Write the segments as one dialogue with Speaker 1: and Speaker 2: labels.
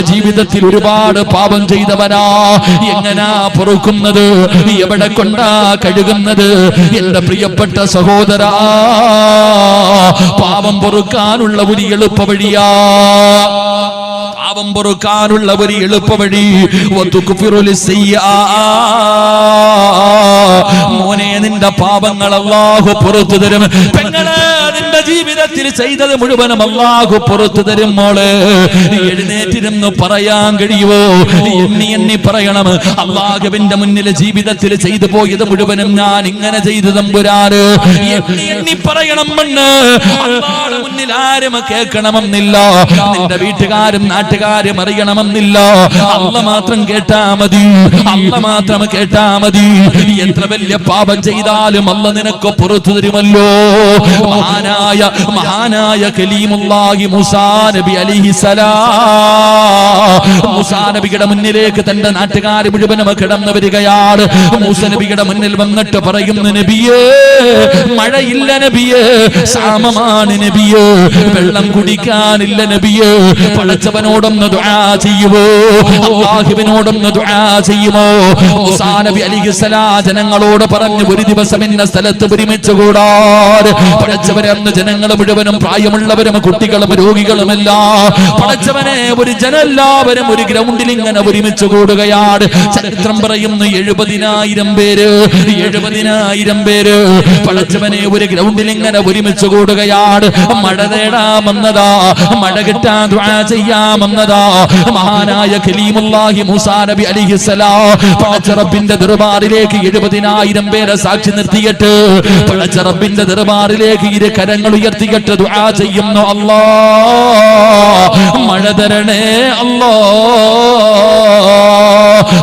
Speaker 1: ജീവിതത്തിൽ ഒരുപാട് പാപം ചെയ്തവനാ. എങ്ങനാ പൊറുക്കുന്നത്? എവിടെ കൊണ്ടാ കഴുകുന്നത്? എന്റെ പ്രിയപ്പെട്ട സഹോദരാ പാപം പൊറുക്കാനുള്ള ഒരു എളുപ്പ വഴിയാ. പാപം പൊറുക്കാനുള്ള ഒരു എളുപ്പ വഴി. മോനെ നിന്റെ പാപങ്ങൾ അല്ലാഹു പുറത്തു തരും. പെങ്ങളെ നിന്റെ ജീവിതത്തിൽ ചെയ്തത് മുഴുവനും അള്ളാഹു പുറത്തു തരും മോൾ. എഴുന്നേറ്റിരുന്ന് പറയാൻ കഴിയുമോ എണ്ണി എണ്ണി പറയണം. അള്ളാഹുവിന്റെ മുന്നിൽ ജീവിതത്തിൽ ചെയ്തു പോയത് മുഴുവനും ഞാൻ ഇങ്ങനെ ചെയ്തു തമ്പുരാറ് എണ്ണി എണ്ണി പറയണം മണ്ണ് മുന്നിൽ ആരും കേൾക്കണമെന്നില്ല. നിന്റെ വീട്ടുകാരും നാട്ടുകാരും അറിയണമെന്നില്ല. അല്ല മാത്രം കേട്ടാ മതി. അല്ല മാത്രം കേട്ടാ മതി. എത്ര വലിയ പാപം ചെയ്താലും അല്ല നിനക്ക് പുറത്തു തരുമല്ലോ. മഹാനായ മഹാനായ കലീമുല്ലാഹി മുസാ നബി മൂസാ നബിയുടെ മുന്നിലേക്ക് തന്റെ നാട്ടുകാർ മുഴുവനും കിടന്നു വരികയാണ്. മൂസ നബിയുടെ മുന്നിൽ വന്നിട്ട് പറയുന്നു നബിയേ മഴയില്ല നബിയേ സാമമാണ് നബിയേ വെള്ളം കുടിക്കാനില്ല നബിയേ പഴച്ചവനോടൊന്ന് ദുആ ചെയ്യുമോ അല്ലാഹുവിനോടൊന്ന് ദുആ ചെയ്യുമോ? മൂസാ നബി അലിഹിസലാ ജനങ്ങളോട് പറഞ്ഞു ഒരു ദിവസം ഇന്ന സ്ഥലത്ത് ഒരുമിച്ച് കൂടാതെ പടച്ചവനെ അന്ന് ജനങ്ങൾ മുഴുവനും പ്രായമുള്ളവരും കുട്ടികളും രോഗികളുമല്ല പടച്ചവനെ ഒരു ജനെല്ലാവരും ഒരു ഗ്രൗണ്ടിൽ ഇങ്ങനെ ഒരുമിച്ച് കൂടുകയാണ്. ചരിത്രം പറയുന്നു എഴുപതിനായിരം പേര് എഴുപതിനായിരം പേര് പടച്ചവനെ ഒരു ഗ്രൗണ്ടിൽ ഇങ്ങനെ ഒരുമിച്ച് കൂടുകയാണ്. മഴ തേടാമെന്നതാ മഴ കിട്ടാൻ ചെയ്യാമെന്നതാ. മഹാനായ ഖലീമുല്ലാഹി മൂസാ നബി അലിഹിസലാ പടച്ചറബിന്റെ ദർബാറിലേക്ക് എഴുപതിനായിരം പേരെ സാക്ഷി നിർത്തിയിട്ട് പടച്ചറബിന്റെ ദർബാറിലേക്ക് ഇരു കരങ്ങൾ ഉയർത്തിയിട്ട് ദുആ ചെയ്യുന്നു. അല്ലാ മഴ തരണേ അല്ലാ.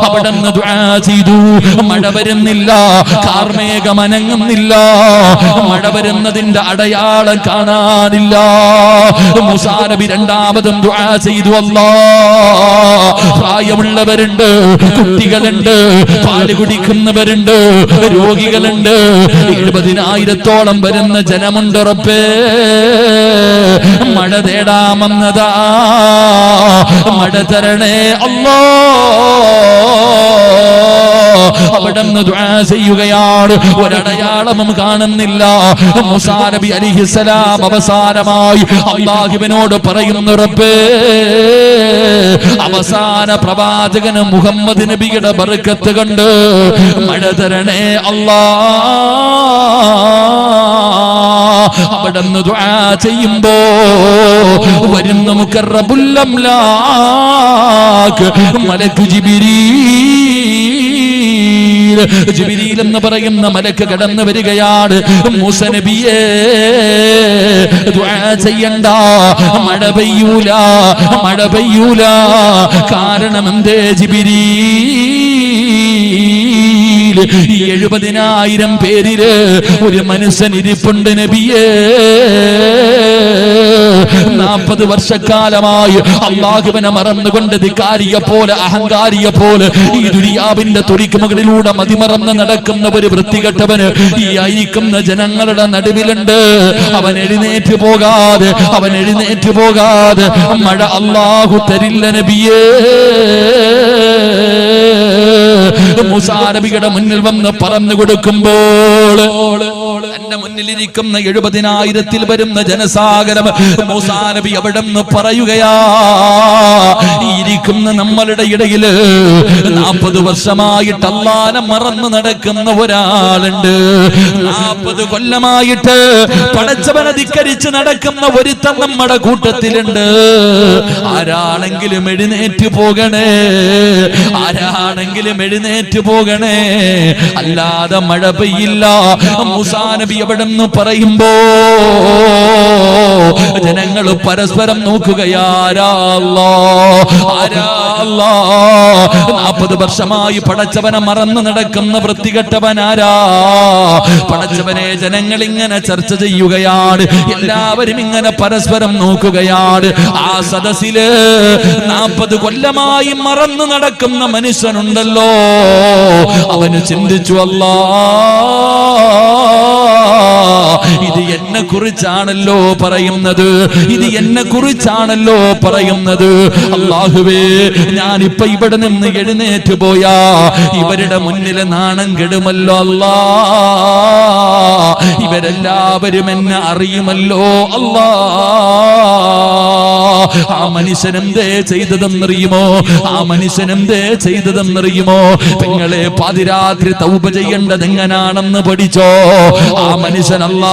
Speaker 1: അവിടെ ദുആ ചെയ്തു. മഴ വരുന്നില്ല കാർമേഘമനങ്ങുന്നില്ല. മഴ വരുന്നതിന്റെ അടയാളം കാണാനില്ല. മുസാനബി രണ്ടാമതും ചെയ്തു അല്ലാ. പ്രായമുള്ളവരുണ്ട് കുട്ടികളുണ്ട് പാൽ കുടിക്കുന്നവരുണ്ട് രോഗികളുണ്ട്. എഴുപതിനായിരത്തോളം വരുന്ന ജനമുണ്ട് റബ്ബേ. മഴ തേടാമെന്നതാ. മഴ തരണേ അല്ലോ. അവിടെ ദുആ ചെയ്യുകയാണ്. ഒരടയാളമും കാണുന്നില്ല. മുസാരബി അലിഹിസലാം അവസാനമായി അള്ളാഹിബിനോട് പറയുന്നു റബ്ബേ അവസാന പ്രവാചകന് മുഹമ്മദ് നബിയുടെ ബർക്കത്ത് കണ്ട് മഴ തരണേ അല്ലാ. അവിടെ നിന്ന് ദുആ ചെയ്യുമ്പോ വരുന്ന മുക്കറബുല്ലംലാക്ക് മലക്ക് ജിബിരീൽ. ജിബിരീൽ എന്ന് പറയുന്ന മലക്ക് കടന്നു വരികയാണ്. മൂസ നബിയേ ചെയ്യണ്ട. മഴ പെയ്യൂല മഴ പെയ്യൂല. കാരണം എന്തേ ഈ എഴുപതിനായിരം പേരിൽ ഒരു മനുഷ്യൻ ഇരിപ്പുണ്ട് നബിയേ. നാൽപ്പത് വർഷക്കാലമായി അള്ളാഹുവിനെ മറന്നുകൊണ്ട് ധിക്കാരിയെ പോലെ അഹങ്കാരിയെ പോലെ ഈ ദുരിയാവിന്റെ തൊടിക്ക് മുകളിലൂടെ മതിമറന്ന് നടക്കുന്ന ഒരു വൃത്തികെട്ടവന് ഈ അയിക്കുന്ന ജനങ്ങളുടെ നടുവിലുണ്ട്. അവൻ എഴുന്നേറ്റ് പോകാതെ അവൻ എഴുന്നേറ്റ് പോകാതെ മഴ അള്ളാഹു തരില്ല നബിയേ. മുസാരബിയുടെ മുന്നിൽ വന്ന് പറഞ്ഞു കൊടുക്കുമ്പോൾ എന്റെ മുന്നിലിരിക്കുന്ന എഴുപതിനായിരത്തിൽ വരുന്ന ജനസാഗരം മൂസാനബി അവിടെ നിന്ന് പറയുകയാ ഇരിക്കുന്ന നമ്മളുടെ ഇടയിൽ നാൽപ്പത് വർഷമായിട്ട് അള്ളാനെ മറന്നു നടക്കുന്ന ഒരാളുണ്ട്. നാൽപ്പത് കൊല്ലമായിട്ട് പടച്ചവനെ ധിക്കരിച്ച് നടക്കുന്ന ഒരുത്തൻ നമ്മുടെ കൂട്ടത്തിലുണ്ട്. ആരാണെങ്കിലും എഴുന്നേറ്റ് പോകണേ ആരാണെങ്കിലും എഴുന്നേറ്റ് പോകണേ. അല്ലാതെ മഴ പെയ്യില്ല. മുസാ നബി എവിടെ നിന്ന് പറയുമ്പോ ജനങ്ങൾ പരസ്പരം നാൽപ്പത് വർഷമായി പടച്ചവനെ മറന്നു നടക്കുന്ന വൃത്തികെട്ടവനാരാ പടച്ചവനെ ജനങ്ങൾ ഇങ്ങനെ ചർച്ച ചെയ്യുകയാണ് എല്ലാവരും ഇങ്ങനെ പരസ്പരം നോക്കുകയാണ്. ആ സദസ്സിൽ നാൽപ്പത് കൊല്ലമായി മറന്നു നടക്കുന്ന മനുഷ്യനുണ്ടല്ലോ. അവന് ചിന്തിച്ചു അല്ലാ ഇത് എന്നെ കുറിച്ചാണല്ലോ പറയുന്നത്. ഇത് എന്നെ കുറിച്ചാണല്ലോ പറയുന്നത്. അള്ളാഹുവേ ഞാനിപ്പൊ ഇവിടെ നിന്ന് എഴുന്നേറ്റ് പോയാ ഇവരുടെ മുന്നിൽ നാണം കെടുമല്ലോ അല്ലാ. ഇവരെല്ലാവരും എന്നെ അറിയുമല്ലോ അല്ലാ. ആ മനുഷ്യനെന്തേ ചെയ്തതെന്നറിയുമോ? ആ മനുഷ്യനെന്തേ ചെയ്തതെന്നറിയുമോ? പെങ്ങളെ പാതിരാത്രി തൗപ ചെയ്യേണ്ടത് എങ്ങനാണെന്ന് പഠിച്ചോ? ആ മനുഷ്യനല്ല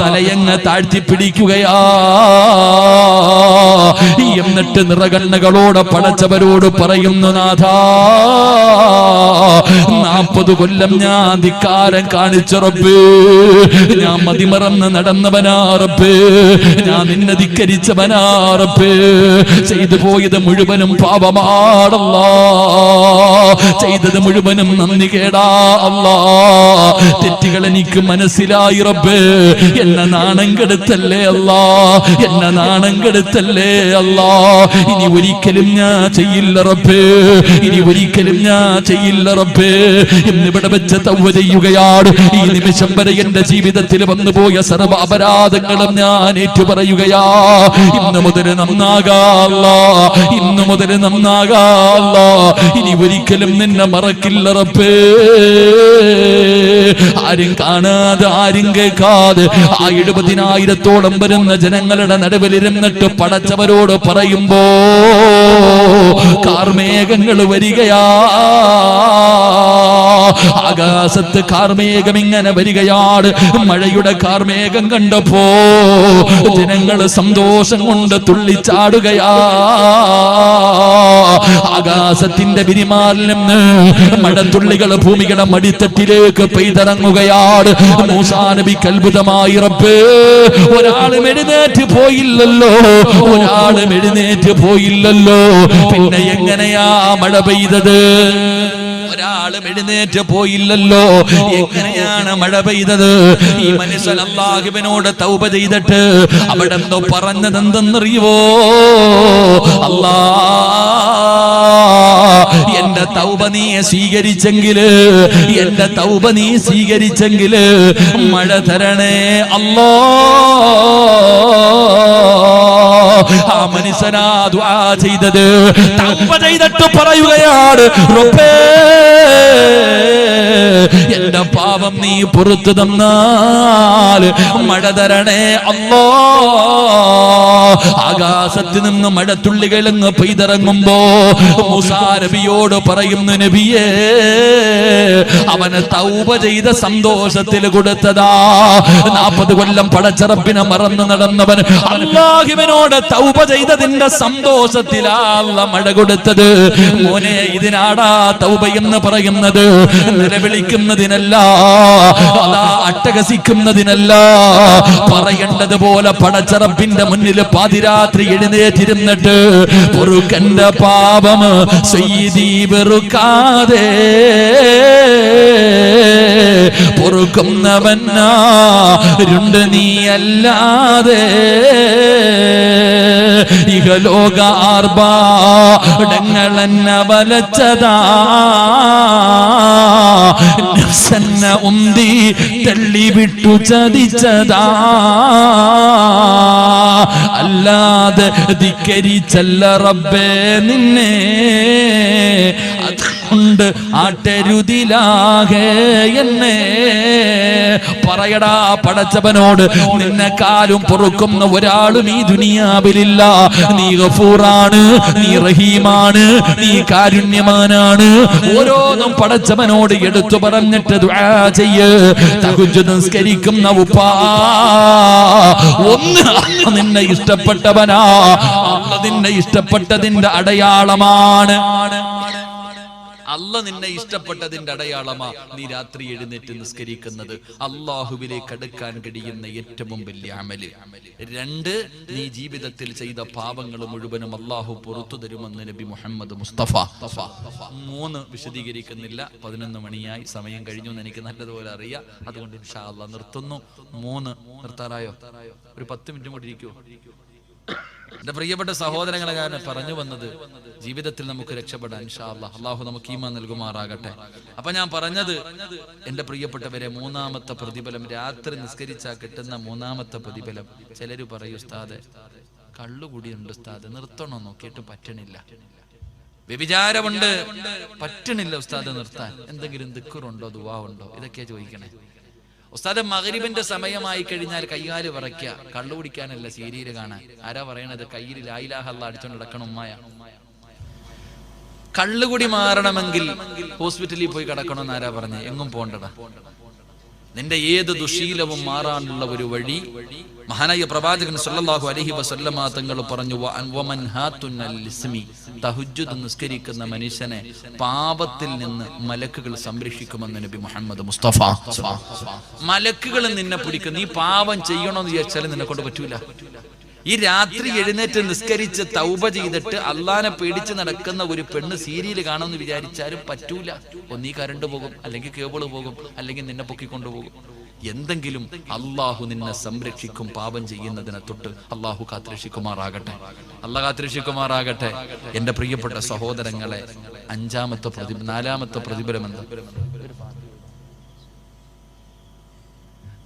Speaker 1: തലയങ്ങ് താഴ്ത്തി പിടിക്കുകയാ? എന്നിട്ട് നിറകണ്ണകളോട് പടച്ചവരോട് പറയുന്നു നാഥ നാൽപ്പത് കൊല്ലം ഞാൻ ധിക്കാരം കാണിച്ചുറപ്പ് ഞാൻ മതിമറന്ന് നടന്നവനാറപ്പ് ഞാൻ നിന്നെ ധിക്കരിച്ചവനാറപ്പ് ചെയ്തു പോയത് മുഴുവനും പാപമാടല്ല ചെയ്തത് മുഴുവനും നന്ദി കേടാ അല്ല. തെറ്റുകൾ എനിക്ക് മനസ്സിലായി റബ്ബേ. എന്നെ നാണം കെടുത്തല്ലേ അല്ലാ? എന്നെ നാണം കെടുത്തല്ലേ അല്ലാ? ഇനി ഒരിക്കലും ഞാൻ ചെയ്യില്ല റബ്ബേ. ഇനി ഒരിക്കലും ഞാൻ ചെയ്യില്ല റബ്ബേ. ഇന്നിവിടെ വെച്ച് തവ്വ ചെയ്യുകയാണ്. ഈ നിമിഷം വരെ എന്റെ ജീവിതത്തിൽ വന്നുപോയ സർവ അപരാധങ്ങളും ഞാൻ ഏറ്റുപറയുകയാ. ഇന്ന് മുതൽ നന്നാകാല്ല ഇന്ന് മുതൽ നന്നാകാല്ല ഇനി ഒരിക്കലും നിന്നെ മറക്കില്ല റബ്ബേ. ആരും കാണാതെ ആരും കേൾക്കാതെ ആ എഴുപതിനായിരത്തോളം വരുന്ന ജനങ്ങളുടെ നടുവിലിരുന്നിട്ട് പടച്ചവരോട് പറയുമ്പോ കാർമേഘങ്ങൾ വരികയാ. ആകാശത്ത് കാർമേഘം ഇങ്ങനെ വരികയാണ് മഴയുടെ കാർമേഘം കണ്ടപ്പോ ജനങ്ങൾ സന്തോഷം കൊണ്ട് തുള്ളിച്ചാടുകയാ. ആകാശത്തിന്റെ വിരിമാറിൽ നിന്ന് മഴത്തുള്ളികൾ ഭൂമികളെ മടിത്തട്ടിലേക്ക് പെയ്തിറങ്ങുകയാണ് മൂസാ നബിക്ക് അത്ഭുതമായി റബ്ബേ ഒരാളും എഴുന്നേറ്റ് പോയില്ലല്ലോ. ഒരാളും എഴുന്നേറ്റ് പോയില്ലല്ലോ. പിന്നെ എങ്ങനെയാ മഴ പെയ്തത്? ഒരാളും എഴുന്നേറ്റ് പോയില്ലല്ലോ. എങ്ങനെയാണ് മഴ പെയ്തത്? ഈ മനുഷ്യൻ അള്ളാഹുവിനോട് തൗപ ചെയ്തിട്ട് അവിടെ എന്തോ പറഞ്ഞത് എന്തെന്നറിയുവോ അല്ലാ എന്റെ തൗപ നീ സ്വീകരിച്ചെങ്കിൽ എന്റെ തൗപ നീ സ്വീകരിച്ചെങ്കിൽ മഴ തരണേ അല്ലോ. ആ മനുഷ്യനാ ദുആ ചെയ്തത്. തൗബ ചെയ്തിട്ട് പറയുകയാണ് റബ്ബേ എന്റെ പാപം നീ പുറത്തു തന്നാൽ മഴ തരണേ അല്ലോ. ആകാശത്ത് നിന്ന് മഴത്തുള്ളികൾ അങ്ങ് പെയ്തിറങ്ങുമ്പോ മുസാരബിയോട് പറയുന്നു നബിയേ അവന് തൗബ ചെയ്ത സന്തോഷത്തിൽ കൊടുത്തതാ. നാൽപ്പത് കൊല്ലം പടച്ചറപ്പിനെ മറന്നു നടന്നവൻ അല്ലാഹിവനോട് തൗബ ചെയ്തതിന്റെ സന്തോഷത്തിലാള്ള മഴ കൊടുത്തത്. മോനെ ഇതിനാടാ തൗബ എന്ന് പറയുന്നത്. നിലവിളിക്കുന്നതിനല്ല അതാ അട്ടഹസിക്കുന്നതിനല്ല. പറയേണ്ടത് പോലെ പടച്ചറപ്പിന്റെ മുന്നിൽ പാതിരാത്രി എഴുന്നേറ്റിരുന്നിട്ട് പൊറുക്കന്റെ പാപം ചെയ്തി വെറുക്കാതെ. പൊറുക്കുന്നവനാരുണ്ട് നീ അല്ലാതെ ഇഹലോക ആർഭാടങ്ങളെന്ന വലച്ചതാ. നഫ്സെന്ന ഉന്തി തള്ളി വിട്ടു ചതിച്ചതാ. അല്ലാതെ ധിക്കരിച്ചല്ല റബ്ബേ നിന്നെ. അതുകൊണ്ട് ആട്ടരുതിലാകെ എന്നെ. പറയടാ പടച്ചവനോട് നിന്നെക്കാലും പൊറുക്കുന്ന ഒരാളും ഈ ദുനിയാവിലില്ല. നീ ഗഫൂറാണ് നീ റഹീമാണ് നീ കാരുണ്യമാനാണ്. ഓരോന്നും പടച്ചവനോട് എടുത്തു പറഞ്ഞിട്ട് നിസ്കരിക്കുന്ന ഉപ്പാ. ഒന്ന് നിന്നെ ഇഷ്ടപ്പെട്ടവനാ. നിന്നെ ഇഷ്ടപ്പെട്ടതിന്റെ അടയാളമാണ്. അല്ല നിന്നെ ഇഷ്ടപ്പെട്ടതിന്റെ അടയാളമാ നീ രാത്രി എഴുന്നേറ്റ് നിസ്കരിക്കുന്നത്. അള്ളാഹുവിലേക്ക് അടുക്കാൻ കഴിയുന്ന ഏറ്റവും വലിയ അമൽ. രണ്ട് നീ ജീവിതത്തിൽ ചെയ്ത പാപങ്ങൾ മുഴുവനും അള്ളാഹു പുറത്തു തരുമെന്ന് നബി മുഹമ്മദ് മുസ്തഫ. മൂന്ന് വിശദീകരിക്കുന്നില്ല. പതിനൊന്ന് മണിയായി. സമയം കഴിഞ്ഞു എന്ന് എനിക്ക് നല്ലതുപോലെ അറിയാം. അതുകൊണ്ട് ഇൻഷാ നിർത്തുന്നു. മൂന്ന് നിർത്താറായോ? ഒരു പത്ത് മിനിറ്റ് കൂടി ഇരിക്കുമോ എന്റെ പ്രിയപ്പെട്ട സഹോദരങ്ങളെ ഞാൻ പറഞ്ഞു വന്നത് ജീവിതത്തിൽ നമുക്ക് രക്ഷപ്പെടാൻ. അള്ളാഹു നമുക്ക് ഈമ നൽകുമാറാകട്ടെ. അപ്പൊ ഞാൻ പറഞ്ഞത് എന്റെ പ്രിയപ്പെട്ടവരെ മൂന്നാമത്തെ പ്രതിഫലം രാത്രി നിസ്കരിച്ചാൽ കിട്ടുന്ന മൂന്നാമത്തെ പ്രതിഫലം. ചിലര് പറയൂ ഉസ്താദ് കള്ളുകൂടിയുണ്ട് ഉസ്താദ് നിർത്തണോ? നോക്കിയിട്ട് പറ്റണില്ല. വ്യഭിചാരമുണ്ട് പറ്റണില്ല ഉസ്താദ് നിർത്താൻ. എന്തെങ്കിലും ദിക്കറുണ്ടോ ഉണ്ടോ ഇതൊക്കെയാ ചോദിക്കണേ. ഉസ്താദ് മകരിബിന്റെ സമയമായി കഴിഞ്ഞാൽ കയ്യാൽ വിറയ്ക്ക കള്ളു കുടിക്കാനല്ല സീരിയൽ കാണാൻ. ആരാ പറയണത്? കയ്യിൽ ലായിലാഹല്ല അടിച്ചോണ്ട് നടക്കണം ഉമ്മായ. കള്ളുകുടി മാറണമെങ്കിൽ ഹോസ്പിറ്റലിൽ പോയി കിടക്കണമെന്ന് ആരാ പറഞ്ഞേ? എങ്ങും പോണ്ടടാ. നിന്റെ ഏത് ദുശീലവും മാറാനുള്ള ഒരു വഴി? മഹാനായ പ്രവാചകൻ സല്ലല്ലാഹു അലൈഹി വസല്ലമ തങ്ങൾ പറഞ്ഞു "വ അൻ- വമൻ ഹാത്തുന്നൽ ഇസ്മി." തഹജ്ജുദ് നിസ്കരിക്കുന്ന മനുഷ്യനെ പാപത്തിൽ നിന്ന് മലക്കുകൾ സംരക്ഷിക്കുമെന്ന് നബി മുഹമ്മദ് മുസ്തഫ. മലക്കുകൾ നിന്നെ പിടിക്കും. നീ പാപം ചെയ്യണമെന്ന് വിചാരിച്ചാലും നിന്നെ കൊണ്ട് പറ്റൂല. ഈ രാത്രി എഴുന്നേറ്റ് നിസ്കരിച്ച് തൗബ ചെയ്തിട്ട് അള്ളാനെ പേടിച്ച് നടക്കുന്ന ഒരു പെണ്ണ് സീരിയൽ കാണുമെന്ന് വിചാരിച്ചാലും പറ്റൂല. ഒന്നീ കരണ്ട് പോകും അല്ലെങ്കിൽ കേബിൾ പോകും അല്ലെങ്കിൽ നിന്നെ പൊക്കിക്കൊണ്ടുപോകും എന്തെങ്കിലും അള്ളാഹു നിന്നെ സംരക്ഷിക്കും പാപം ചെയ്യുന്നതിനെ തൊട്ട് അള്ളാഹു കാത്തിരക്ഷിക്കുമാറാകട്ടെ. അള്ളാഹ് കാത്തിരക്ഷിക്കുമാറാകട്ടെ. എന്റെ പ്രിയപ്പെട്ട സഹോദരങ്ങളെ അഞ്ചാമത്തെ പ്രതി നാലാമത്തെ പ്രതിഫലം എന്താ?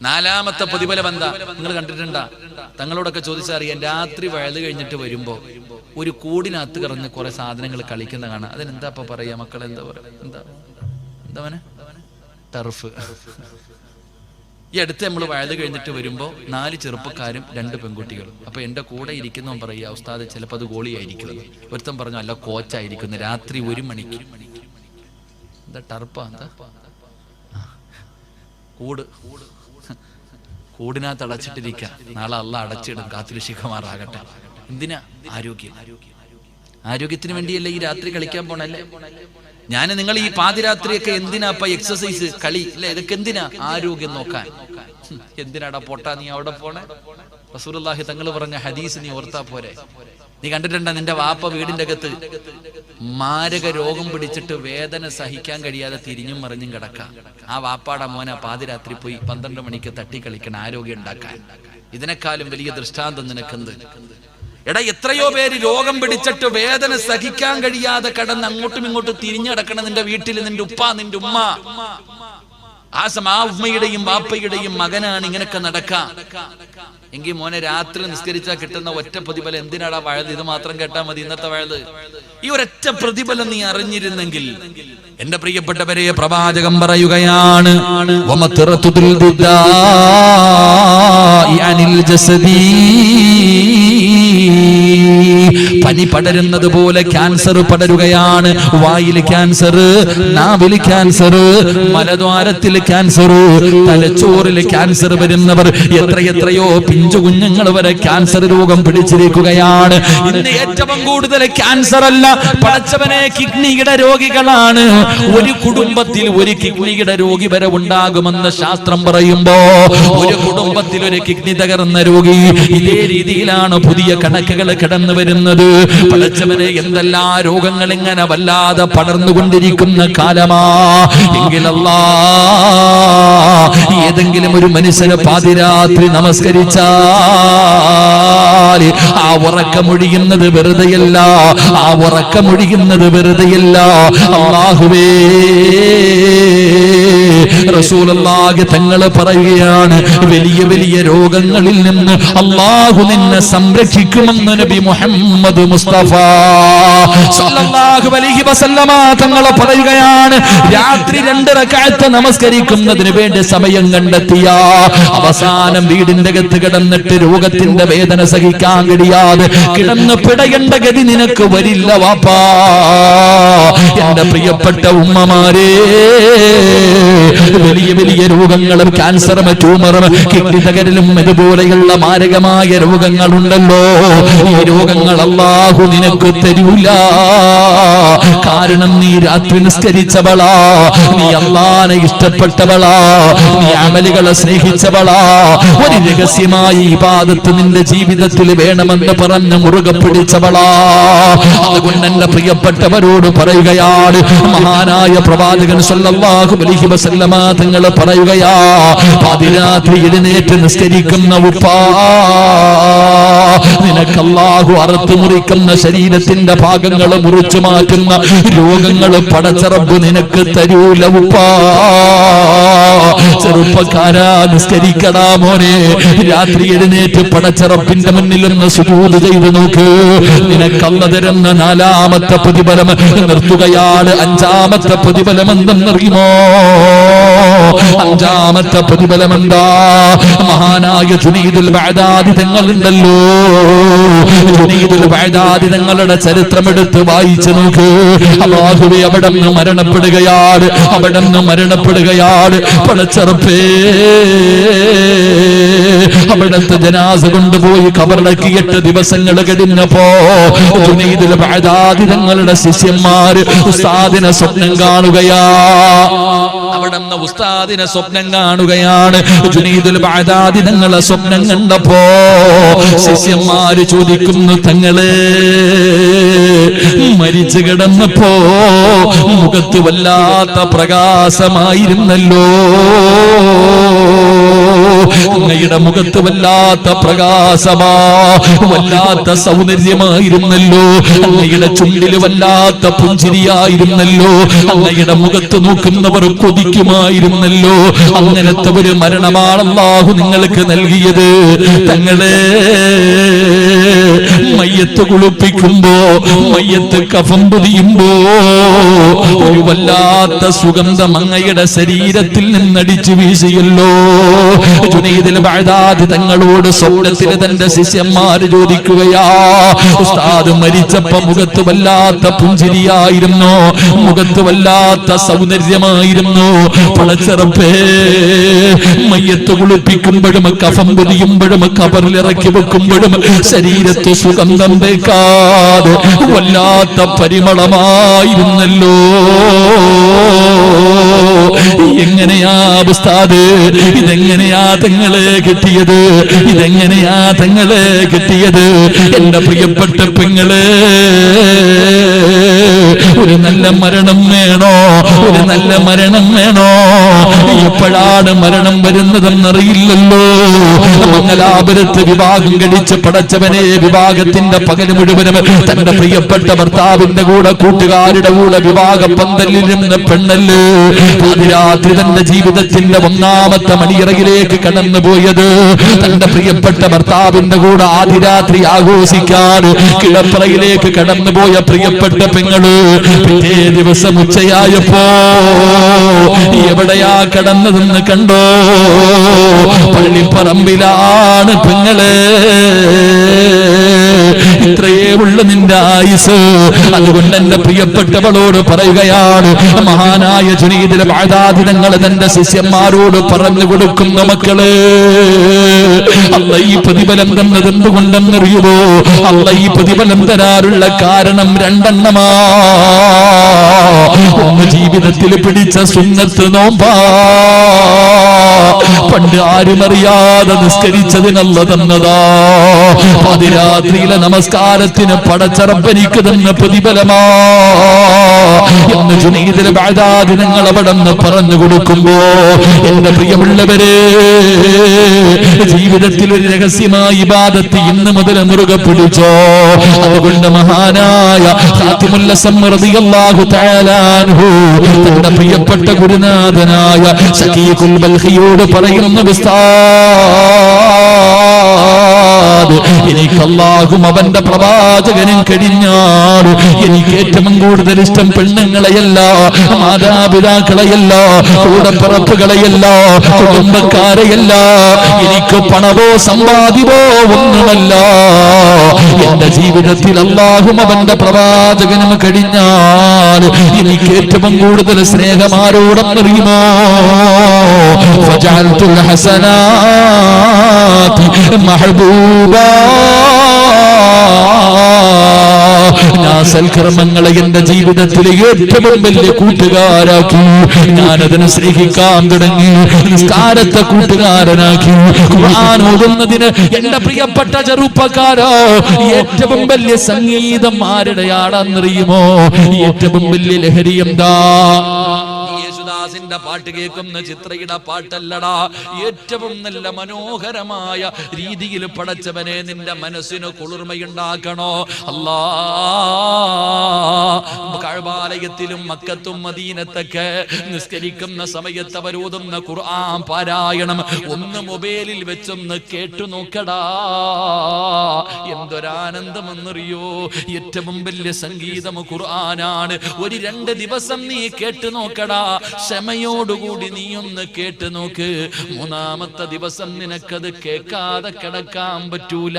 Speaker 1: നാലാമത്തെ പ്രതിഫലം എന്താ നിങ്ങൾ കണ്ടിട്ടുണ്ടാ? തങ്ങളോടൊക്കെ ചോദിച്ചറിയാൻ രാത്രി വയത് കഴിഞ്ഞിട്ട് വരുമ്പോ ഒരു കൂടിനകത്ത് കിടന്ന് കുറെ സാധനങ്ങൾ കളിക്കുന്ന കാണാം. അതിനെന്താ ഇപ്പൊ പറയാ മക്കളെ? എന്താ പറയാ? എന്താ? എന്താ? ടർഫ്. ഈ അടുത്ത് നമ്മൾ വയത് കഴിഞ്ഞിട്ട് വരുമ്പോ നാല് ചെറുപ്പക്കാരും രണ്ട് പെൺകുട്ടികളും. അപ്പൊ എന്റെ കൂടെ ഇരിക്കുന്നവൻ പറയാ ഉസ്താദ് ചിലപ്പോ അത് ഗോളിയായിരിക്കും. ഒരുത്തൻ പറഞ്ഞു അല്ല കോച്ചായിരിക്കുന്നു. രാത്രി ഒരു മണിക്ക്. എന്താ ടർപ്പാ? എന്താ? കൂട്. കൂടിനകത്ത് അടച്ചിട്ടിരിക്ക. നാളെ അല്ല അടച്ചിടും കാത്തിരക്ഷിക്കുമാറാകട്ടെ എന്തിനാ? ആരോഗ്യം. ആരോഗ്യത്തിന് വേണ്ടിയല്ലേ ഈ രാത്രി കളിക്കാൻ പോണല്ലേ? ഞാൻ നിങ്ങൾ ഈ പാതിരാത്രിയൊക്കെ എന്തിനാ ഇപ്പൊ എക്സസൈസ് കളി അല്ലെ? ഇതൊക്കെ എന്തിനാ? ആരോഗ്യം നോക്കാൻ. എന്തിനാടാ പൊട്ടാ നീ അവിടെ പോണേ? റസൂലുള്ളാഹി തങ്ങൾ പറഞ്ഞ ഹദീസ് നീ ഓർത്താ പോരെ. നീ കണ്ടിട്ടുണ്ടോ നിന്റെ വാപ്പ വീടിന്റെ അകത്ത്? മാരക രോഗം പിടിച്ചിട്ട് വേദന സഹിക്കാൻ കഴിയാതെ തിരിഞ്ഞും മറിഞ്ഞും കിടക്കാം. ആ വാപ്പാടെ മോനെ പാതിരാത്രി പോയി പന്ത്രണ്ട് മണിക്ക് തട്ടിക്കളിക്കണം ആരോഗ്യം ഉണ്ടാക്കാൻ. ഇതിനേക്കാളും വലിയ ദൃഷ്ടാന്തം നിനക്കെന്ത്? എടാ എത്രയോ പേര് രോഗം പിടിച്ചിട്ട് വേദന സഹിക്കാൻ കഴിയാതെ കടന്ന് അങ്ങോട്ടും ഇങ്ങോട്ടും തിരിഞ്ഞടക്കണം നിന്റെ വീട്ടിൽ നിന്റെ ഉപ്പ നിന്റെ ഉമ്മ. ആ സമ ഉമ്മയുടെയും വാപ്പയുടെയും മകനാണ് ഇങ്ങനൊക്കെ നടക്കാം. എങ്കിൽ മോനെ രാത്രി നിസ്കരിച്ചാൽ കിട്ടുന്ന ഒറ്റ പ്രതിഫലം എന്തിനാടാ വഴുത്? ഇത് മാത്രം കേട്ടാൽ മതി ഇന്നത്തെ വഴുത്. ഈ ഒരൊറ്റ പ്രതിഫലം നീ അറിഞ്ഞിരുന്നെങ്കിൽ എന്റെ പ്രിയപ്പെട്ടവരെ പ്രവാചകം പറയുകയാണ് അനിൽ ജസദീ. പനി പടരുന്നത് പോലെ ക്യാൻസർ പടരുകയാണ്. വായിൽ ക്യാൻസർ നാവിൽ ക്യാൻസർ മലദ്വാരത്തിൽ ക്യാൻസർ തലച്ചോറിൽ ക്യാൻസർ വരുന്നവർ എത്രയെത്രയോ പിഞ്ചു കുഞ്ഞുങ്ങൾ വരെ ക്യാൻസർ രോഗം പിടിച്ചിരിക്കുകയാണ്. ഇന്ന് ഏറ്റവും കൂടുതൽ ക്യാൻസർ അല്ല പടച്ചവനെ കിഡ്നിയുടെ രോഗികളാണ്. ഒരു കുടുംബത്തിൽ ഒരു കിഡ്നിയുടെ രോഗി വരെ ഉണ്ടാകുമെന്ന് ശാസ്ത്രം പറയുമ്പോ ഒരു കുടുംബത്തിൽ ഒരു കിഡ്നി തകർന്ന രോഗി ഇതേ രീതിയിലാണ് പുതിയ കണക്കുകൾ കടന്നു വരുന്നത്. പടച്ചവനെ എന്തെല്ലാ രോഗങ്ങൾ ഇങ്ങനെ വല്ലാതെ പടർന്നുകൊണ്ടിരിക്കുന്ന കാലമാ. എങ്കിലല്ല ഏതെങ്കിലും ഒരു മനുഷ്യന് പാതിരാത്രി നമസ്കരിച്ചാൽ ആ ഉറക്കമൊഴിയുന്നത് വെറുതെയല്ല ആ ഉറക്കമൊഴിയുന്നത് വെറുതെയല്ല. അള്ളാഹുവേ റസൂലല്ലാഹി തങ്ങൾ പറയുകയാണ് വലിയ വലിയ രോഗങ്ങളിൽ നിന്ന് അള്ളാഹു നിന്നെ സംരക്ഷിക്കുമെന്ന് നബി മുഹമ്മദ് മുസ്തഫ. സല്ലല്ലാഹു അലൈഹി വസല്ലമ തങ്ങൾ പറയുകയാണ് രാത്രി രണ്ട് റക്അത്ത് നമസ്കരിക്കുന്നതിന് വേണ്ടി സമയം കണ്ടെത്തിയ അവസാനം വീടിന്റെ അകത്ത് കിടന്നിട്ട് രോഗത്തിന്റെ വേദന സഹിക്കാൻ കഴിയാതെ കിടന്ന് പിടയേണ്ട ഗതി നിനക്ക് വരില്ല വാപ്പാ. എന്റെ പ്രിയപ്പെട്ട ഉമ്മമാരേ വലിയ വലിയ രോഗങ്ങളും ക്യാൻസറും ട്യൂമറും കിഡ്നി തകരലും ഇതുപോലെയുള്ള മാരകമായ രോഗങ്ങളുണ്ടല്ലോ. ഈ രോഗങ്ങൾ അള്ളാഹു നിനക്ക് തരൂല. കാരണം നീ രാത്രി നിസ്കരിച്ചവളാ. നീ അള്ളാനെ ഇഷ്ടപ്പെട്ടവളാ. നീ അമലുകളെ സ്നേഹിച്ചവളാ. ഒരു രഹസ്യമായി ഈ പാദത്ത് നിന്റെ ജീവിതത്തിൽ വേണമെന്ന് പറഞ്ഞ് മുറുകെ പിടിച്ചവളാ. അതുകൊണ്ട് എന്റെ പ്രിയപ്പെട്ടവരോട് പറയുകയാണ് മഹാനായ പ്രവാചകൻ സല്ലല്ലാഹു അലൈഹി വസല്ലമ പറയുകയാ. പതിരാത്രി എഴുന്നേറ്റ് നിസ്കരിക്കുന്ന ഉപ്പാ. നിനക്ക് അല്ലാഹു അറുത്തു മുറിക്കുന്ന ശരീരത്തിന്റെ ഭാഗങ്ങൾ മുറിച്ചു മാറ്റുന്ന രോഗങ്ങൾ പടച്ചറബ് നിനക്ക് തരൂല ഉപ്പാ. നിസ്കരിക്കടാ മോനെ. രാത്രി എഴുന്നേറ്റ് പടച്ചറപ്പിന്റെ മുന്നിൽ ഒന്ന് സുജൂത് ചെയ്തു നോക്ക്. നിനക്കല്ല തരുന്ന നാലാമത്തെ പ്രതിഫലം നിർത്തുകയാണ് അഞ്ചാമത്തെ പ്രതിഫലം എന്തെന്നറിയുമോ അഞ്ചാമത്തെ പ്രതിഫലം എന്താ മഹാനായ ജുനീദുൽ ബഅദാദി തങ്ങളുണ്ടല്ലോ. തങ്ങളുടെ ചരിത്രം എടുത്ത് വായിച്ചു നോക്ക്. അല്ലാഹുവേ അവിടെ നിന്ന് മരണപ്പെടുകയാണ്. അവിടെ നിന്ന് മരണപ്പെടുകയാണ്. പടച്ചറപ്പേ. അവിടുത്തെ ജനാസ കൊണ്ടുപോയി കബറടക്കി എട്ട് ദിവസങ്ങൾ കഴിഞ്ഞപ്പോ തങ്ങളുടെ ശിഷ്യന്മാര് ഉസ്താദിനെ സ്വപ്നം കാണുകയാ. അവിടുന്ന് ഉസ്താദിനെ സ്വപ്നം കാണുകയാണ്. ജുനീദുൽ ബഅദാദി തങ്ങളെ സ്വപ്നം കണ്ടപ്പോ ശിഷ്യന്മാര് ചോദിക്കുന്നു തങ്ങളെ മരിച്ചു കിടന്നപ്പോ മുഖത്ത് വല്ലാത്ത പ്രകാശമായിരുന്നല്ലോ? അങ്ങയുടെ മുഖത്ത് വല്ലാത്ത പ്രകാശമാ വല്ലാത്ത സൗന്ദര്യമായിരുന്നല്ലോ. അങ്ങയുടെ ചുണ്ടിൽ വല്ലാത്ത പുഞ്ചിരിയായിരുന്നല്ലോ. അങ്ങയുടെ മുഖത്ത് നോക്കുന്നവർ കൊതിക്കുമായിരുന്നല്ലോ. അങ്ങനത്തെ ഒരു മരണമാണ് മരണമാണല്ലാഹു നിങ്ങൾക്ക് നൽകിയത്. തങ്ങളെ മയ്യത്ത് കുളിപ്പിക്കുമ്പോ മയ്യത്ത് കഫം പൊതിയുമ്പോ ഒരു വല്ലാത്ത സുഗന്ധം അങ്ങയുടെ ശരീരത്തിൽ നിന്നടിച്ചു വീശിയല്ലോ ജുനൈദിൽ ബഅദാദ് തങ്ങളോട് സ്വപ്നത്തിൽ തന്റെ ശിഷ്യന്മാര് ചോദിക്കുകയാ ഉസ്താദ് മരിച്ചപ്പോ മുഖത്ത് വല്ലാത്ത പുഞ്ചിരിയായിരുന്നു മുഖത്ത് വല്ലാത്ത സൗന്ദര്യമായിരുന്നു. പളച്ചെറുപ്പേ മയ്യത്ത് കുളിപ്പിക്കുമ്പോഴും കഫം പൊതിയുമ്പോഴും കബറിലിറക്കി വെക്കുമ്പോഴും ശരീരത്ത് സുഗന്ധം തേക്കാതെ വല്ലാത്ത പരിമളമായിരുന്നല്ലോ. എങ്ങനെയാ ഉസ്താദ്? ഇതെങ്ങനെയാ തങ്ങളെ കിട്ടിയത്? ഇതെങ്ങനെയാ തങ്ങളെ കിട്ടിയത്? എന്റെ പ്രിയപ്പെട്ട പെങ്ങളെ. ഒരു നല്ല മരണം വേണോ? ഒരു നല്ല മരണം വേണോ? എപ്പോഴാണ് മരണം വരുന്നതെന്നറിയില്ലല്ലോ. മംഗലാപുരത്ത് വിവാഹം കഴിച്ച് പടച്ചവനെ വിവാഹത്തിന്റെ പകൽ മുഴുവനും തന്റെ പ്രിയപ്പെട്ട ഭർത്താവിന്റെ കൂടെ കൂട്ടുകാരുടെ കൂടെ വിവാഹ പന്തലിരുന്ന പെണ്ണല്ലേ? രാത്രി തന്റെ ജീവിതത്തിന്റെ ഒന്നാമത്തെ മണിയറകിലേക്ക് കടന്നു പോയത് തന്റെ പ്രിയപ്പെട്ട ഭർത്താവിന്റെ കൂടെ ആദിരാത്രി ആഘോഷിക്കാൻ കിടപ്പറയിലേക്ക് കടന്നുപോയ പ്രിയപ്പെട്ട പെങ്ങൾ പിറ്റേ ദിവസം ഉച്ചയായപ്പോ എവിടെയാ കടന്നതെന്ന് കണ്ടോ? പള്ളിപ്പറമ്പിലാണ് പെങ്ങൾ. ഇത്രയേ ഉള്ളു നിന്റെ ആയുസ്. അതുകൊണ്ട് എന്റെ പ്രിയപ്പെട്ടവളോട് പറയുകയാണ് മഹാനായ ജുനീദിലെ വാഴാദിനങ്ങൾ തന്റെ ശിഷ്യന്മാരോട് പറഞ്ഞു കൊടുക്കുന്ന മക്കൾ. അല്ല ഈ പ്രതിഫലം തന്നത് എന്തുകൊണ്ടെന്നറിയുമോ? അല്ല ഈ പ്രതിഫലം തരാറുള്ള കാരണം രണ്ടെണ്ണമാ. ഒന്ന് ജീവിതത്തിൽ പിടിച്ച സുന്നത്ത് നോമ്പാ. പണ്ട് ആരും അറിയാതെ നിസ്കരിച്ചതിനല്ല തന്നതാ പതിരാത്രിയിലെ നമസ്കാരത്തിന് പടച്ചറപ്പനിക്ക് തന്ന പ്രതിഫലമാ. എന്ന് ജുനീദിലെ ബാധാദിനങ്ങൾ അവിടെ നിന്ന് പറഞ്ഞു കൊടുക്കുമ്പോ എന്റെ പ്രിയമുള്ളവരെ ജീവിതത്തിൽ ഒരു രഹസ്യമായി ബാധത്തി ഇന്ന് മുതൽ മുറുകെ പിടിച്ചോ. അതുകൊണ്ട് മഹാനായ തന്റെ പ്രിയപ്പെട്ട ഗുരുനാഥനായ സഖീഖുൽ ബൽഖിയോട് പറയുന്ന വിസ്താദ് എനിക്ക് അല്ലാഹും അവന്റെ പ്രവാചകനും കഴിഞ്ഞാൽ എനിക്ക് ഏറ്റവും കൂടുതൽ ഇഷ്ടം പെണ്ണുങ്ങളെയല്ല മാതാപിതാക്കളെയല്ല കൂടപ്പിറപ്പുകളെയല്ല കുടുംബക്കാരെയല്ല. എനിക്ക് പണവോ സമ്പാദ്യമോ ഒന്നുമല്ല. ജീവിതത്തിൽ അള്ളാഹും അവന്റെ പ്രവാചകനും കഴിഞ്ഞാൽ എനിക്ക് ഏറ്റവും കൂടുതൽ സ്നേഹം ആരോടെന്നറിയുമോ മഹബൂബ. ആ സൽക്കർമ്മങ്ങളെ എന്റെ ജീവിതത്തിലെ ഏറ്റവും വലിയ കൂട്ടുകാരാക്കി. ഞാനതിനെ സ്നേഹിക്കാൻ തുടങ്ങി. നിസ്കാരത്തെ കൂട്ടുകാരനാക്കി. ഖുർആൻ ഓതുന്നതിന് എന്റെ പ്രിയപ്പെട്ട ചെറുപ്പക്കാരോ ഏറ്റവും വലിയ സംഗീതം ആരുടെയാണെന്നറിയുമോ? ഏറ്റവും വലിയ ലഹരി എന്താ? യേശുദാസിന്റെ പാട്ട് കേൾക്കുന്ന ചിത്രയുടെ പാട്ടല്ലടാ. ഏറ്റവും നല്ല മനോഹരമായ രീതിയിൽ പടച്ചവനെ നിന്റെ മനസ്സിന് കുളിർമയുണ്ടാക്കണോ? അല്ലാ. കഴബാലയത്തിലും മക്കത്തും മദീനത്തൊക്കെ നിസ്കരിക്കുന്ന സമയത്ത് അവരോതുന്ന ഖുർആൻ പാരായണം. ഒന്ന് മൊബൈലിൽ വെച്ചൊന്ന് കേട്ടു നോക്കടാ. എന്തൊരാനന്ദമെന്നറിയോ? ഏറ്റവും വലിയ സംഗീതം ഖുർആനാണ്. ഒരു രണ്ട് ദിവസം നീ കേട്ടു നോക്കടാ. ക്ഷമയോടുകൂടി നീ ഒന്ന് കേട്ടു നോക്ക്. മൂന്നാമത്തെ ദിവസം നിനക്കത് കേൾക്കാതെ കിടക്കാൻ പറ്റൂല.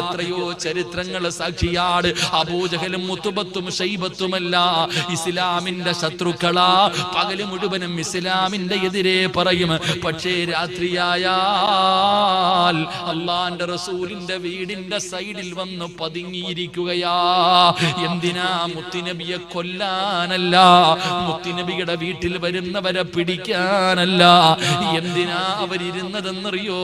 Speaker 1: എത്രയോ ചരിത്രങ്ങൾ സാക്ഷിയാണ്. അബൂജഹലും മുത്തുബത്തും ഷൈബത്തുമല്ല ഇസ്ലാമിന്റെ ശത്രുക്കളാ. പകൽ മുഴുവനും ഇസ്ലാമിന്റെ എതിരെ പറയും. പക്ഷേ രാത്രിയായാൽ അള്ളാന്റെ റസൂലിന്റെ വീടിന്റെ സൈഡിൽ വന്ന് പതുങ്ങിയിരിക്കുകയാ. എന്തിനാ മുത്തിനബിയെ കൊല്ലാനല്ല? മുത്തിനബിയുടെ വീട്ടിൽ വരുന്നവരെ പിടിക്കാനല്ല? എന്തിനാ അവരിരുന്നതെന്നറിയോ?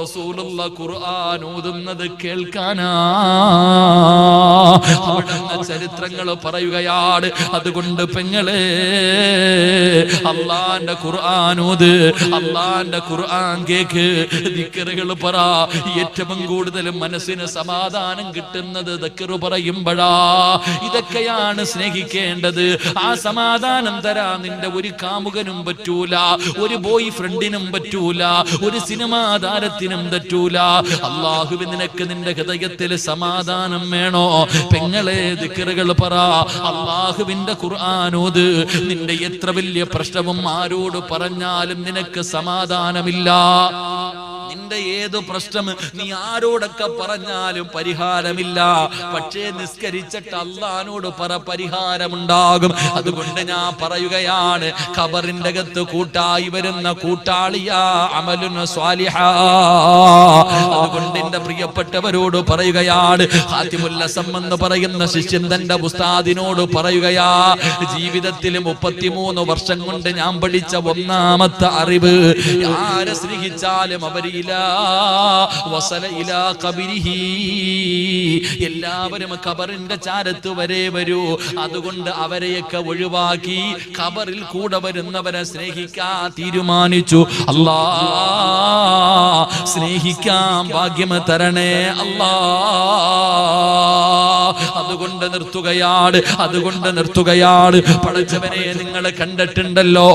Speaker 1: റസൂലുള്ള ഖുർആൻ ഓതുന്നത് കേൾക്കാനാ. അവിടുന്ന് ചരിത്രങ്ങൾ പറയുകയാണ്. അതുകൊണ്ട് പെങ്ങളെ അള്ളാന്റെ ഖുർആാനോത് അള്ളാന്റെ ഖുർആൻ കേക്ക് ദിക്കറുകൾ പറ. ഏറ്റവും കൂടുതൽ മനസ്സിന് സമാധാനം കിട്ടുന്നത് ദക്കറ് പറയുമ്പോഴാ. ഇതൊക്കെയാണ് സ്നേഹിക്കേണ്ടത്. ആ സമാധാനം തരാ നിന്റെ ഒരു കാമുകനും പറ്റൂല ഒരു ബോയ് ഫ്രണ്ടിനും പറ്റൂല ഒരു സിനിമാ പറ്റൂല അള്ളാഹുവി നിനക്ക് നിന്റെ ഹൃദയത്തിൽ സമാധാനം വേണോ? പെങ്ങളെ ദിക്കറുകൾ പറ. അള്ളാഹുവിന്റെ ഖുർആാനോത് നിന്റെ എത്ര വലിയ പ്രശ്നവും ആരോട് പറഞ്ഞാലും നിനക്ക് സമാധാനമില്ല. നിന്റെ ഏത് പ്രശ്നം നീ ആരോടൊക്കെ പറഞ്ഞാലും പരിഹാരമില്ല. പക്ഷേ നിസ്കരിച്ചിട്ട് അള്ളഹാനോട് പറ പരിഹാരമുണ്ടാകും. അതുകൊണ്ട് ഞാൻ പറയുകയാണ് ഖബറിന്റെ അകത്ത് കൂട്ടായി വരുന്ന കൂട്ടാളിയാ അമലുന സ്വാലിഹ. അതുകൊണ്ട് എന്റെ പ്രിയപ്പെട്ടവരോട് പറയുകയാണ് ഹാത്തിമുല്ലസം എന്ന് പറയുന്ന ശിഷ്യൻ തന്റെ ഉസ്താദിനോട് പറയുകയാ ജീവിതത്തിൽ മുപ്പത്തിമൂന്ന് വർഷം കൊണ്ട് ഞാൻ പഠിച്ച ഒന്നാമത്തെ അറിവ്. ആരെ സ്നേഹിച്ചാലും അവരീ എല്ലാവരും ഖബറിന്റെ ചാരത്ത് വരെ വരൂ. അതുകൊണ്ട് അവരെയൊക്കെ ഒഴിവാക്കി ഖബറിൽ കൂടെ വരുന്നവരെ സ്നേഹിക്കാൻ തീരുമാനിച്ചു. അല്ലാ സ്നേഹിക്കാൻ ഭാഗ്യം തരണേ അല്ലാ. അതുകൊണ്ട് നിർത്തുകയാണ് അതുകൊണ്ട് നിർത്തുകയാണ്. പഠിച്ചവനെ നിങ്ങൾ കണ്ടിട്ടുണ്ടല്ലോ.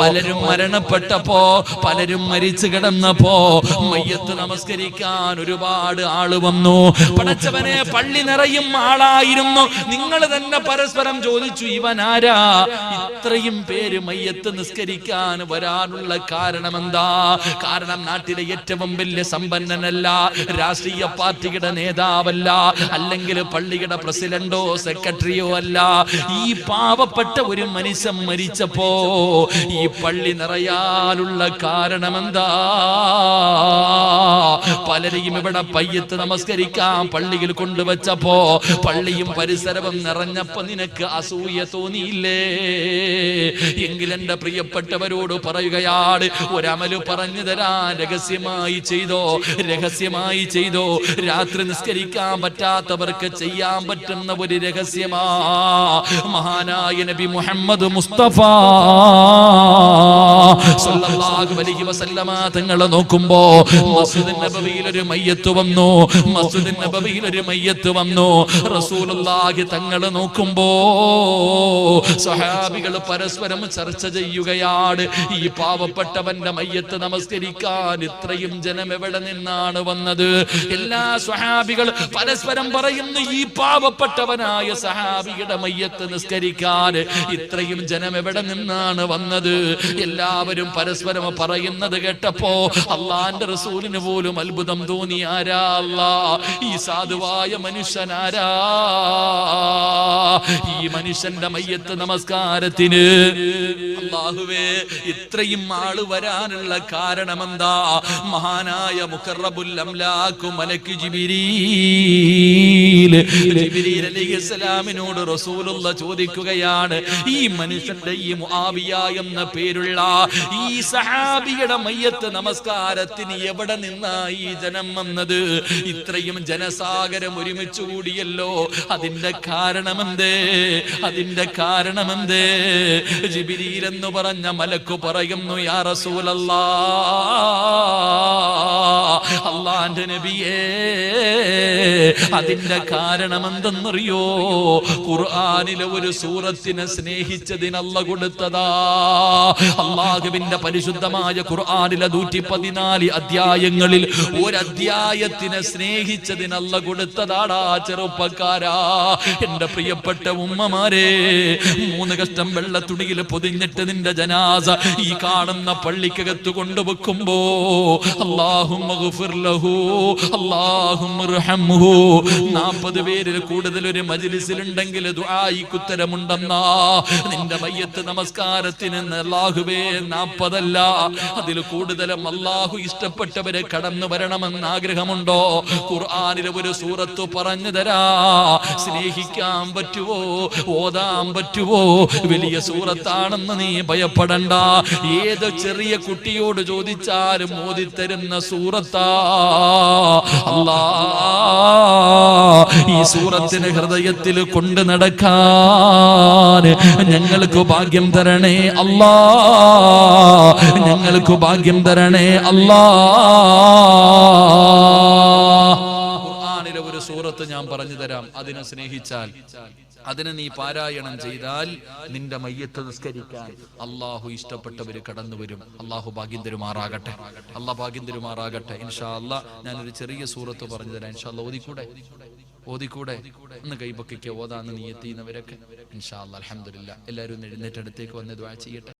Speaker 1: പലരും മരണപ്പെട്ടപ്പോ പലരും മരിച്ചു കിടന്നപ്പോ മയ്യത്ത് നമസ്കരിക്കാൻ ഒരുപാട് ആൾ വന്നു. പഠിച്ചവനെ പള്ളി നിറയും ആളായിരുന്നു. നിങ്ങൾ തന്നെ പരസ്പരം ചോദിച്ചു ഇവനാരാ ഇത്രയും പേര് മയ്യത്ത് നിസ്കരിക്കാൻ വരാനുള്ള കാരണം എന്താ കാരണം നാട്ടിലെ ഏറ്റവും വലിയ സമ്പന്നനല്ല രാഷ്ട്രീയ പാർട്ടിയുടെ നേതാവല്ല അല്ലെങ്കിൽ പള്ളിയുടെ പ്രസിഡന്റോ സെക്രട്ടറിയോ അല്ല. ഈ പാവപ്പെട്ട ഒരു മനുഷ്യൻ മരിച്ചപ്പോ ഈ പള്ളി നിറയാനുള്ള കാരണമെന്താ? പലരെയും ഇവിടെ പയ്യത്ത് നമസ്കരിക്കാം. പള്ളിയിൽ കൊണ്ടുവച്ചപ്പോ പള്ളിയും പരിസരവും നിറഞ്ഞപ്പോ നിനക്ക് അസൂയ തോന്നിയില്ലേ? എങ്കിൽ എന്റെ പ്രിയപ്പെട്ടവരോട് പറയുകയാണ് ഒരമൽ പറഞ്ഞു തരാൻ രഹസ്യമായി ചെയ്തോ രഹസ്യമായി ചെയ്തോ. രാത്രി നിസ്കരിക്കാൻ പറ്റാത്തവർക്ക് ചെയ്യാൻ പറ്റുന്ന ഒരു രഹസ്യമാ. മഹാനായ നബി മുഹമ്മദ് മുസ്തഫ സല്ലല്ലാഹു അലൈഹി വസല്ലമ തങ്ങളെ നോക്കുമ്പോ മസ്ജിദ് നബവിയിൽ ഒരു മയ്യത്ത് വന്നു. മസ്ജിദ് നബവിയിൽ ഒരു മയ്യത്ത് വന്നു. റസൂലുള്ളാഹി തങ്ങളെ നോക്കുമ്പോ സഹാബികൾ പരസ്പരം ചർച്ച ചെയ്യുകയാണ്. ഈ പാവപ്പെട്ടവന്റെ മയ്യത്ത് നമസ്കരിക്കാൻ ഇത്രയും ജനം എവിടെ നിന്നാണ് വന്നത്? എല്ലാ സ്വഹാബികൾ പരസ്പരം പറയുന്നു ഈ പാവപ്പെട്ടവനായ സഹാബിയുടെ മയ്യത്ത് നിസ്കരിക്കാൻ ഇത്രയും ജനം എവിടെ നിന്നാണ് വന്നത്? എല്ലാവരും പരസ്പരം പറയുന്നത് കേട്ടപ്പോ അള്ളാന്റെ റസൂലിന് പോലും അത്ഭുതം തോന്നി. ആരാ അല്ലാ ഈ സാധുവായ മനുഷ്യനാരാ ഈ മനുഷ്യന്റെ മയ്യത്ത് നമസ്കാരത്തിന്. അള്ളാഹുവേ ഇത്രയും ആൾ വരാനുള്ള കാരണമെന്താ? മഹാനായ മുഖറബുൽ അംലാക്കു മലക്ക് ജിബിരീൽ. ജിബിരീൽ ഇസ്ലാമിനോട് റസൂലുള്ള ചോദിക്കുകയാണ് ഈ മനുഷ്യന്റെ ഈ മുആവിയ എന്ന പേരുള്ള ഈ സഹാബിയുടെ മയ്യത്ത് നമസ്കാരത്തിന് എവിടെ നിന്നാ ഈ ജനം വന്നത്? ഇത്രയും ജനസാഗരം ഒരുമിച്ച് കൂടിയല്ലോ. അതിന്റെ കാരണമെന്തേ? അതിന്റെ കാരണമെന്തേ? ജിബിരിയിൽ എന്ന് പറഞ്ഞ മലക്കു പറയുന്നു യാ റസൂലല്ലാ അള്ളാന്റെ നബിയേ അതിന്റെ കാരണം എന്തെന്നറിയോ ഖുർആാനിലെ ഒരു സൂറത്തിനെ സ്നേഹിച്ചതിനല്ല കൊടുത്തതാ. അള്ളാഹുവിന്റെ പരിശുദ്ധമായ ഖുർആാനിലെ നൂറ്റി പതിനാല് അധ്യായങ്ങളിൽ ഒരധ്യായത്തിനെ സ്നേഹിച്ചതിനല്ല കൊടുത്തതാടാ ചെറുപ്പക്കാരാ. എന്റെ പ്രിയപ്പെട്ട ഉമ്മമാരെ മൂന്ന് കഷ്ടം വെള്ള തുണിയിൽ പൊതിഞ്ഞിട്ട് നിന്റെ ജനാസ ഈ കാണുന്ന പള്ളിക്കകത്ത് കൊണ്ടുവെക്കുമ്പോ അള്ളാഹും നാൽപ്പത് പേരിൽ കൂടുതൽ ഒരു മജിലിസിലുണ്ടെങ്കിൽ ഉത്തരമുണ്ടെന്നാ. നിന്റെ മയ്യത്ത് നമസ്കാരത്തിന് അല്ലാഹുവേ നാൽപ്പതല്ല അതിൽ കൂടുതലും അല്ലാഹു ഇഷ്ടപ്പെട്ടവരെ കടന്നു വരണമെന്ന് ആഗ്രഹമുണ്ടോ? ഖുർആാനിലെ ഒരു സൂറത്ത് പറഞ്ഞു തരാ. സ്നേഹിക്കാൻ പറ്റുവോ? ഓതാൻ പറ്റുവോ? വലിയ സൂറത്താണെന്ന് നീ ഭയപ്പെടണ്ട. ഏത് ചെറിയ കുട്ടിയോട് ചോദിച്ചാലും ഓതിത്തരുന്ന സൂറത്താ. അല്ലാ. ഈ സൂറത്തിന് ഹൃദയത്തിൽ കൊണ്ട് നടക്കാൻ ഞങ്ങൾക്ക് ഭാഗ്യം തരണേ അല്ലാ. ഞങ്ങൾക്ക് ഭാഗ്യം തരണേ അല്ലാ. ഖുർആനിലെ ഒരു സൂറത്ത് ഞാൻ പറഞ്ഞു തരാം. അതിനെ സ്നേഹിച്ചാൽ. അതിനെ നീ പാരായണം ചെയ്താൽ നിന്റെ മയ്യത്ത് നിസ്കരിക്കാൻ അള്ളാഹു ഇഷ്ടപ്പെട്ടവര് കടന്നു വരും. അള്ളാഹു ഭാഗ്യം തരുമാറാകട്ടെ അള്ളാഹ് ഭാഗ്യം തരുമാറാകട്ടെ ഇൻഷാ അല്ലാ ഞാനൊരു ചെറിയ സൂറത്ത് പറഞ്ഞു തരാം ഇൻഷാ അല്ലാ ഓതിക്കൂടെ? ഓതിക്കൂടെ? ഒന്ന് കൈപൊക്കിക്ക്? ഓതാന്ന് നീ എത്തിയുന്നവരൊക്കെ ഇൻഷാ അല്ലാ അലഹമില്ല എല്ലാവരും എഴുന്നേറ്റടുത്തേക്ക് വന്ന് ദ്വാ ചെയ്യട്ടെ.